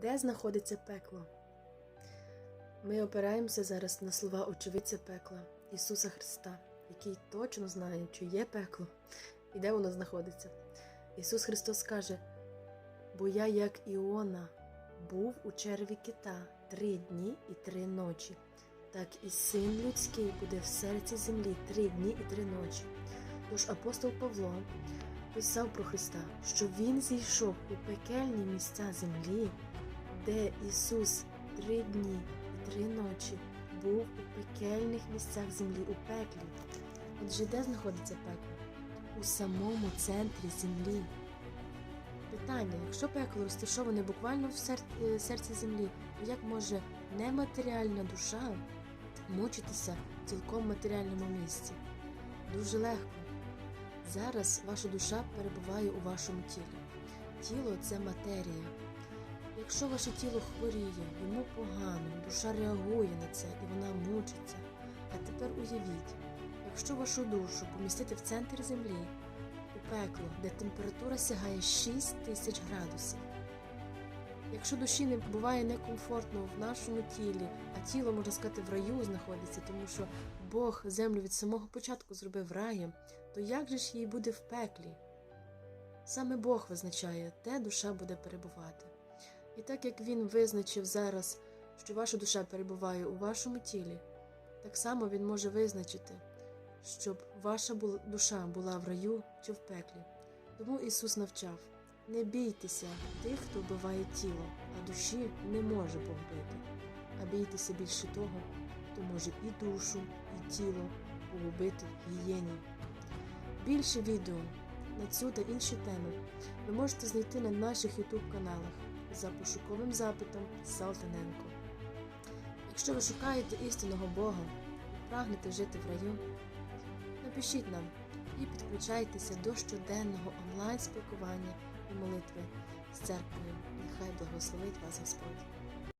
Де знаходиться пекло? Ми опираємося зараз на слова очевидця пекла Ісуса Христа, який точно знає, чи є пекло і де воно знаходиться. Ісус Христос каже: Бо я, як Іона, був у черві кита три дні і три ночі, так і син людський буде в серці землі три дні і три ночі. Тож апостол Павло писав про Христа, що Він зійшов у пекельні місця землі, де Ісус три дні і три ночі був у пекельних місцях землі, у пеклі. Отже, де знаходиться пекло? У самому центрі землі. Питання: якщо пекло розташоване буквально в е, серці землі, то як може нематеріальна душа мучитися в цілком матеріальному місці? Дуже легко. Зараз ваша душа перебуває у вашому тілі. Тіло це матерія. Якщо ваше тіло хворіє, йому погано, душа реагує на це і вона мучиться. А тепер уявіть, якщо вашу душу помістити в центр землі, у пекло, де температура сягає 6 тисяч градусів. Якщо душі не буває некомфортно в нашому тілі, а тіло, можна сказати, в раю знаходиться, тому що Бог землю від самого початку зробив раєм, то як же ж їй буде в пеклі? Саме Бог визначає, де душа буде перебувати. І так як Він визначив зараз, що ваша душа перебуває у вашому тілі, так само Він може визначити, щоб ваша душа була в раю чи в пеклі. Тому Ісус навчав: не бійтеся тих, хто вбиває тіло, а душі не може Бог бити, а бійтеся більше того, хто може і душу, і тіло погубити гієні. Більше відео на цю та інші теми ви можете знайти на наших YouTube каналах за пошуковим запитом Салтаненко. Якщо ви шукаєте істинного Бога прагнете жити в раю, напишіть нам і підключайтеся до щоденного онлайн спілкування і молитви з церквою. Нехай благословить вас Господь.